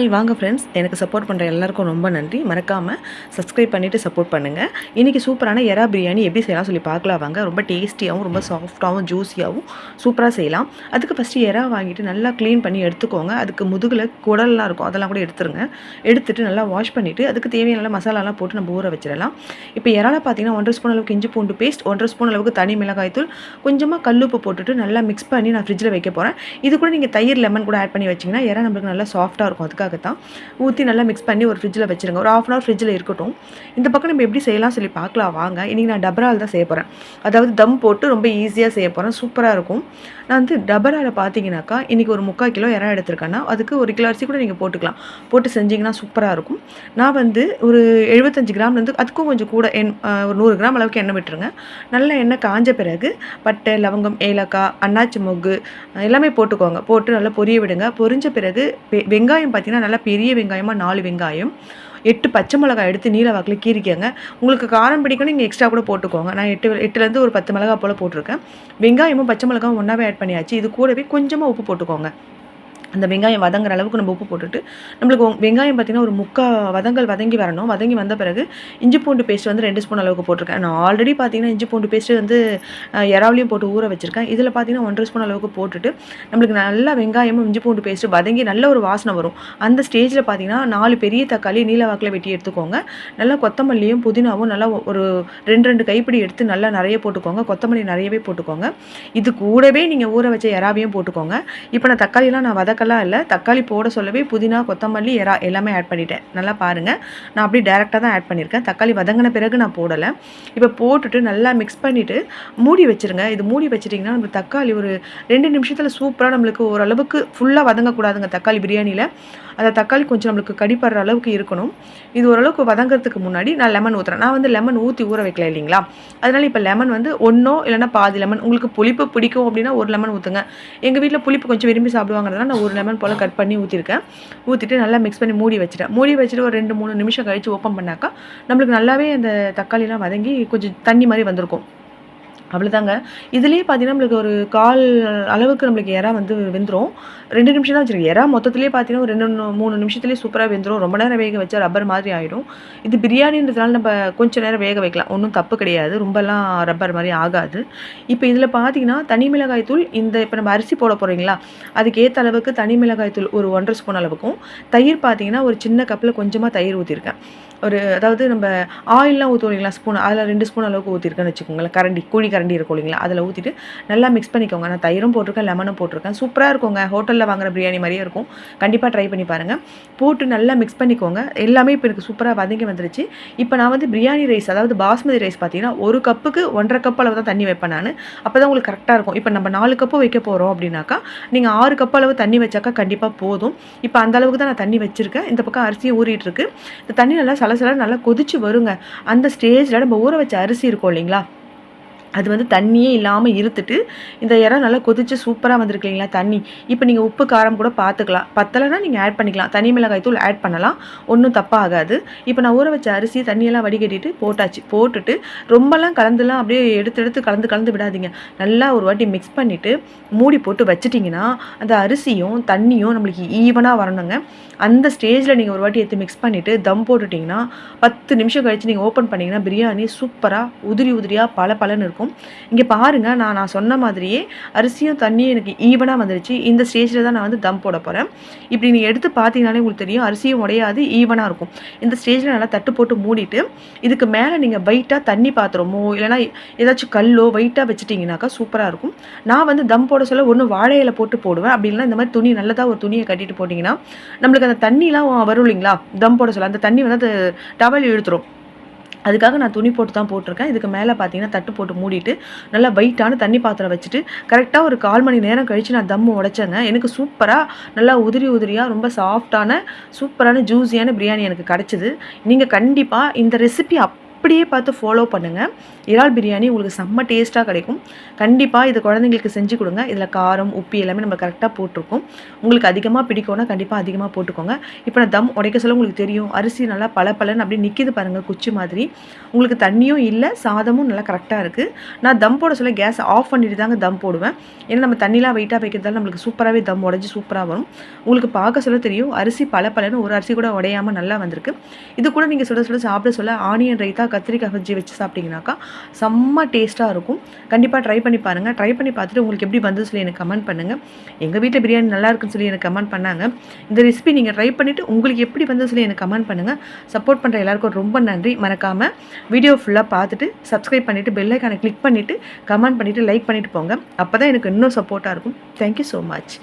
Hi வாங்க friends எனக்கு support பண்ணுற எல்லாருக்கும் ரொம்ப நன்றி. மறக்காமல் சப்ஸ்கிரைப் பண்ணிவிட்டு சப்போர்ட் பண்ணுங்கள் இன்றைக்கி சூப்பரான எறா பிரியாணி எப்படி செய்யலாம் சொல்லி பார்க்கலாம் வாங்க. ரொம்ப டேஸ்டியாகவும் ரொம்ப சாஃப்டாகவும் ஜூஸியாகவும் சூப்பராக செய்யலாம். அதுக்கு ஃபஸ்ட்டு எறா வாங்கிட்டு நல்லா க்ளீன் பண்ணி எடுத்துக்கோங்க. அதுக்கு முதுகில் குடல்லாம் இருக்கும். அதெல்லாம் கூட எடுத்துருங்க. எடுத்துட்டு நல்லா வாஷ் பண்ணிவிட்டு அதுக்கு தேவையான மசாலாலாம் போட்டு நம்ம ஊற வச்சிடலாம். இப்போ இறால பார்த்தீங்கன்னா ஒன்றரை ஸ்பூன் அளவுக்கு இஞ்சி பூண்டு பேஸ்ட் ஒன்றரை ஸ்பூன் அளவுக்கு தனி மிளகாய் தூள் கொஞ்சமாக கல்லுப்பு போட்டுட்டு நல்லா மிக்ஸ் பண்ணி நான் ஃப்ரிட்ஜில் வைக்க போகிறேன் இது கூட நீங்கள் தயிர் லெமன் கூட ஆட் பண்ணி வச்சிங்கன்னா எறா நம்மளுக்கு நல்லா சாஃப்ட்டாக இருக்கும். அதுக்காக தான் ஊற்றி நல்லா மிக்ஸ் பண்ணி ஒரு ஃப்ரிட்ஜில் வச்சுருங்க. ஒரு ஆஃப் அன் ஹவர் ஃப்ரிட்ஜில் இருக்கட்டும். இந்த பக்கம் நம்ம எப்படி செய்யலாம் சொல்லி பார்க்கலாம் வாங்க. இன்றைக்கி நான் டபரால் தான் செய்ய போகிறேன் அதாவது தம் போட்டு ரொம்ப ஈஸியாக செய்ய போகிறேன் சூப்பராக இருக்கும். நான் வந்து டபரால் பார்த்தீங்கன்னாக்கா இன்றைக்கி ஒரு முக்கால் கிலோ இறம் எடுத்திருக்கேன்னா அதுக்கு ஒரு கிலோ அரிசி கூட நீங்கள் போட்டுக்கலாம். போட்டு செஞ்சிங்கன்னா சூப்பராக இருக்கும். நான் வந்து ஒரு எழுபத்தஞ்சு கிராம்லேருந்து அதுக்கும் கொஞ்சம் கூட எண் ஒரு நூறு கிராம் அளவுக்கு எண்ணெய் விட்டுருங்க. நல்ல எண்ணெய் காஞ்ச பிறகு பட்டை லவங்கம் ஏலக்காய் அன்னாச்சி மொக்கு எல்லாமே போட்டுக்கோங்க. போட்டு நல்லா பொரிய விடுங்க. பொரிஞ்ச பிறகு வெங்காயம் பார்த்தீங்கன்னா நல்லா பெரிய வெங்காயமாக நாலு வெங்காயம் எட்டு பச்சை மிளகாய் எடுத்து நீல வாக்கில் கீறிக்கங்க. உங்களுக்கு காரம் பிடிக்கணும் நீங்கள் எக்ஸ்ட்ரா கூட போட்டுக்கோங்க. நான் எட்டு எட்டுலேருந்து ஒரு பத்து மிளகாய் போல் போட்டிருக்கேன். வெங்காயமும் பச்சை மிளகாயும் ஒன்றாவே ஆட் பண்ணியாச்சு. இது கூடவே கொஞ்சமாக உப்பு போட்டுக்கோங்க. அந்த வெங்காயம் வதங்குற அளவுக்கு நம்ம உப்பு போட்டுட்டு நம்மளுக்கு வெங்காயம் பார்த்திங்கன்னா ஒரு முக்கா வதங்கல் வதங்கி வரணும். வதங்கி வந்த பிறகு இஞ்சி பூண்டு பேஸ்ட் வந்து ரெண்டு ஸ்பூன் அளவுக்கு போட்டிருக்கேன். நான் ஆல்ரெடி பார்த்தீங்கன்னா இஞ்சி பூண்டு பேஸ்ட்டு வந்து இறாவிலையும் போட்டு ஊற வச்சுருக்கேன். இதில் பார்த்தீங்கன்னா ஒன்றரை ஸ்பூன் அளவுக்கு போட்டுட்டு நம்மளுக்கு நல்லா வெங்காயமும் இஞ்சி பூண்டு பேஸ்ட்டு வதங்கி நல்ல ஒரு வாசனை வரும். அந்த ஸ்டேஜில் பார்த்தீங்கன்னா நாலு பெரிய தக்காளி நீல வாக்கில் வெட்டி எடுத்துக்கோங்க. நல்லா கொத்தமல்லியும் புதினாவும் நல்லா ஒரு ரெண்டு ரெண்டு கைப்பிடி எடுத்து நல்லா நிறைய போட்டுக்கோங்க. கொத்தமல்லி நிறையவே போட்டுக்கோங்க. இது கூடவே நீங்கள் ஊற வச்ச இறாவையும் போட்டுக்கோங்க. இப்போ நான் தக்காளிலாம் நான் வதக்க வதக்கலாம் இல்லை. தக்காளி போட சொல்லவே புதினா கொத்தமல்லி எறா எல்லாமே ஆட் பண்ணிட்டேன். நல்லா பாருங்கள் நான் அப்படியே டேரெக்டாக தான் ஆட் பண்ணியிருக்கேன் தக்காளி வதங்கின பிறகு நான் போடலை. இப்போ போட்டுட்டு நல்லா மிக்ஸ் பண்ணிவிட்டு மூடி வச்சுருங்க. இது மூடி வச்சிட்டிங்கன்னா நம்ம தக்காளி ஒரு ரெண்டு நிமிஷத்தில் சூப்பராக நம்மளுக்கு ஓரளவுக்கு ஃபுல்லாக வதங்கக்கூடாதுங்க தக்காளி பிரியாணியில். அந்த தக்காளி கொஞ்சம் நம்மளுக்கு கடிப்படுற அளவுக்கு இருக்கணும். இது ஓரளவுக்கு வதங்கிறதுக்கு முன்னாடி நான் லெமன் ஊற்றுறேன் நான் வந்து லெமன் ஊற்றி ஊற வைக்கல இல்லைங்களா? அதனால் இப்போ லெமன் வந்து ஒன்றோ இல்லைன்னா பாதி லெமன் உங்களுக்கு புளிப்பு பிடிக்கும் அப்படின்னா ஒரு லெமன் ஊற்றுங்க எங்கள் வீட்டில் புளிப்பு கொஞ்சம் விரும்பி சாப்பிடுவாங்கிறதுனால நான் ஒரு லெமன் போல் கட் பண்ணி ஊற்றிருக்கேன் ஊற்றிட்டு நல்லா மிக்ஸ் பண்ணி மூடி வச்சுட்டேன். மூடி வச்சுட்டு ஒரு ரெண்டு மூணு நிமிஷம் கழித்து ஓப்பன் பண்ணாக்கா நம்மளுக்கு நல்லாவே அந்த தக்காளிலாம் வதங்கி கொஞ்சம் தண்ணி மாதிரி வந்திருக்கும். அவ்வளோதாங்க இதுலேயே பார்த்தீங்கன்னா நம்மளுக்கு ஒரு கால் அளவுக்கு நம்மளுக்கு இறா வந்து வெந்துடும் ரெண்டு நிமிஷம் தான் வச்சுருக்கு இறா மொத்தத்துலேயே பார்த்தீங்கன்னா ஒரு ரெண்டு மூணு- நிமிஷத்துலேயே சூப்பராக வெந்துடும் ரொம்ப நேரம் வேக வச்சா ரப்பர் மாதிரி ஆகிடும் இது பிரியாணின்றதுனால நம்ம கொஞ்சம் நேரம் வேக வைக்கலாம். ஒன்றும் தப்பு கிடையாது. ரொம்பலாம் ரப்பர் மாதிரி ஆகாது. இப்போ இதில் பார்த்தீங்கன்னா தனி மிளகாய் தூள் இந்த இப்போ நம்ம அரிசி போட போகிறீங்களா அதுக்கு ஏற்ற அளவுக்கு தனி மிளகாய் தூள் ஒரு ஒன்றரை ஸ்பூன் அளவுக்கும். தயிர் பார்த்தீங்கன்னா ஒரு சின்ன கப்பில் கொஞ்சமாக தயிர் ஊற்றிருக்கேன் ஒரு அதாவது நம்ம ஆயிலெலாம் ஊற்றுவோம் இல்லைங்களா ஸ்பூன் அதில் ரெண்டு ஸ்பூன் அளவுக்கு ஊற்றிருக்கேன்னு வச்சுக்கோங்களேன் கரண்டி கூழி கரண்டி இருக்கும் இல்லைங்களா? அதில் ஊற்றிட்டு நல்லா மிக்ஸ் பண்ணிக்கோங்க. நான் தயிரும் போட்டிருக்கேன் லெமனும் போட்டிருக்கேன். சூப்பராக இருக்குங்க. ஹோட்டலில் வாங்குற பிரியாணி மாதிரியே இருக்கும். கண்டிப்பாக ட்ரை பண்ணி பாருங்கள் போட்டு நல்லா மிக்ஸ் பண்ணிக்கோங்க. எல்லாமே இப்போ எனக்கு சூப்பராக வதங்கி வந்துருச்சு. இப்போ நான் வந்து பிரியாணி ரைஸ் அதாவது பாஸ்மதி ரைஸ் பார்த்தீங்கன்னா ஒரு கப்புக்கு ஒன்றரை கப் அளவு தான் தண்ணி வைப்பேன் நான். அப்போ தான் உங்களுக்கு கரெக்டாக இருக்கும். இப்போ நம்ம நாலு கப்பு வைக்க போகிறோம் அப்படின்னாக்கா நீங்கள் ஆறு கப் அளவு தண்ணி வச்சாக்கா கண்டிப்பாக போதும். இப்போ அந்த அளவுக்கு தான் நான் தண்ணி வச்சுருக்கேன். இந்த பக்கம் அரிசியும் ஊறிட்டுருக்கு. இந்த தண்ணி நல்லா சலசல நல்லா கொதிச்சு வருங்க. அந்த ஸ்டேஜில் நம்ம ஊற வச்ச அரிசி இருக்கும் இல்லைங்களா? அது வந்து தண்ணியே இல்லாமல் இருத்துட்டு இந்த இறம் நல்லா கொதிச்சு சூப்பராக வந்திருக்கு இல்லைங்களா தண்ணி. இப்போ நீங்கள் உப்பு காரம் கூட பார்த்துக்கலாம் பத்தலைன்னா நீங்கள் ஆட் பண்ணிக்கலாம். தனி மிளகாய் தூள் ஆட் பண்ணலாம். ஒன்றும் தப்பாகாது. இப்போ நான் ஊற வச்ச அரிசி தண்ணியெல்லாம் வடிகட்டிட்டு போட்டாச்சு. போட்டுட்டு ரொம்பலாம் கலந்துலாம் அப்படியே எடுத்து எடுத்து கலந்து கலந்து விடாதீங்க. நல்லா ஒரு வாட்டி மிக்ஸ் பண்ணிவிட்டு மூடி போட்டு வச்சிட்டிங்கன்னா அந்த அரிசியும் தண்ணியும் நம்மளுக்கு ஈவனாக வரணுங்க. அந்த ஸ்டேஜில் நீங்கள் ஒரு வாட்டி எடுத்து மிக்ஸ் பண்ணிவிட்டு தம் போட்டுட்டிங்கன்னா பத்து நிமிஷம் கழித்து நீங்கள் ஓப்பன் பண்ணிங்கன்னா பிரியாணி சூப்பராக உதிரி உதிரியாக பல பலன்னு இருக்கும். இங்கே பாருங்கள் நான் நான் சொன்ன மாதிரியே அரிசியும் தண்ணியும் எனக்கு ஈவனாக வந்துருச்சு. இந்த ஸ்டேஜில் தான் நான் வந்து தம் போட போகிறேன் இப்படி நீங்கள் எடுத்து பார்த்தீங்கனாலே உங்களுக்கு தெரியும் அரிசியும் உடையாது ஈவனாக இருக்கும். இந்த ஸ்டேஜில் நல்லா தட்டு போட்டு மூடிட்டு இதுக்கு மேலே நீங்கள் வெயிட்டாக தண்ணி பாத்திரமோ இல்லைனா ஏதாச்சும் கல்லோ வெயிட்டாக வச்சுட்டிங்கனாக்கா சூப்பராக இருக்கும். நான் வந்து தம் போட சொல்ல ஒன்று வாழையில போட்டு போடுவேன். அப்படி இல்லைனா இந்த மாதிரி துணி நல்லதாக ஒரு துணியை கட்டிட்டு போட்டிங்கன்னா நம்மளுக்கு அந்த தண்ணிலாம் வரும் இல்லைங்களா? தம் போட சொல்ல அந்த தண்ணி வந்து அது டவல் இழுத்துரும். அதுக்காக நான் துணி போட்டு தான் போட்டிருக்கேன். இதுக்கு மேலே பார்த்தீங்கன்னா தட்டு போட்டு மூடிட்டு நல்லா வெயிட்டான தண்ணி பாத்திரம் வச்சுட்டு கரெக்டாக ஒரு கால் மணி நேரம் கழித்து நான் தம்மு உடைச்சேங்க. எனக்கு சூப்பராக நல்லா உதிரி உதிரியாக ரொம்ப சாஃப்டான சூப்பரான ஜூஸியான பிரியாணி எனக்கு கிடச்சிது. நீங்கள் கண்டிப்பாக இந்த ரெசிபி அப் அப்படியே பார்த்து ஃபாலோ பண்ணுங்கள் இறால் பிரியாணி உங்களுக்கு செம்ம டேஸ்ட்டாக கிடைக்கும். கண்டிப்பாக இது குழந்தைங்களுக்கு செஞ்சு கொடுங்க. இதில் காரம் உப்பு எல்லாமே நம்ம கரெக்டாக போட்டிருக்கோம். உங்களுக்கு அதிகமாக பிடிக்கும்னா கண்டிப்பாக அதிகமாக போட்டுக்கோங்க. இப்போ நான் தம் உடைக்க சொல்ல உங்களுக்கு தெரியும். அரிசி நல்லா பல பலன்னு அப்படியே நிற்கிது பாருங்கள் குச்சி மாதிரி. உங்களுக்கு தண்ணியும் இல்லை சாதமும் நல்லா கரெக்டாக இருக்குது நான் தம் போட சொல்ல கேஸ் ஆஃப் பண்ணிட்டு தாங்க தம் போடுவேன். ஏன்னா நம்ம தண்ணிலாம் வெயிட்டாக வைக்கிறதால நம்மளுக்கு சூப்பராகவே தம் உடஞ்சி சூப்பராக வரும். உங்களுக்கு பார்க்க சொல்ல தெரியும். அரிசி பல பலன்னு ஒரு அரிசி கூட உடையாமல் நல்லா வந்திருக்கு. இது கூட நீங்கள் சொல்ல சொல்ல சாப்பிட சொல்ல ஆனியன் ரைத்தா கத்திரிக்காய் பஜ்ஜி வச்சு சாப்பிட்டீங்கன்னாக்கா செம்ம டேஸ்ட்டாக இருக்கும். கண்டிப்பாக ட்ரை பண்ணி பாருங்கள் ட்ரை பண்ணி பார்த்துட்டு உங்களுக்கு எப்படி வந்தது சொல்லி எனக்கு கமெண்ட் பண்ணுங்கள் எங்கள் வீட்டில் பிரியாணி நல்லா இருக்குன்னு சொல்லி எனக்கு கமெண்ட் பண்ணாங்க. இந்த ரெசிபி நீங்கள் ட்ரை பண்ணிவிட்டு உங்களுக்கு எப்படி வந்தது சொல்லி எனக்கு கமெண்ட் பண்ணுங்கள் சப்போர்ட் பண்ணுற எல்லாருக்கும் ரொம்ப நன்றி. மறக்காமல் வீடியோ ஃபுல்லாக பார்த்துட்டு சப்ஸ்கிரைப் பண்ணிவிட்டு பெல்லைக்கானை கிளிக் பண்ணிவிட்டு கமெண்ட் பண்ணிவிட்டு லைக் பண்ணிவிட்டு போங்க. அப்போ தான் எனக்கு இன்னும் சப்போர்ட்டாக இருக்கும். Thank you so much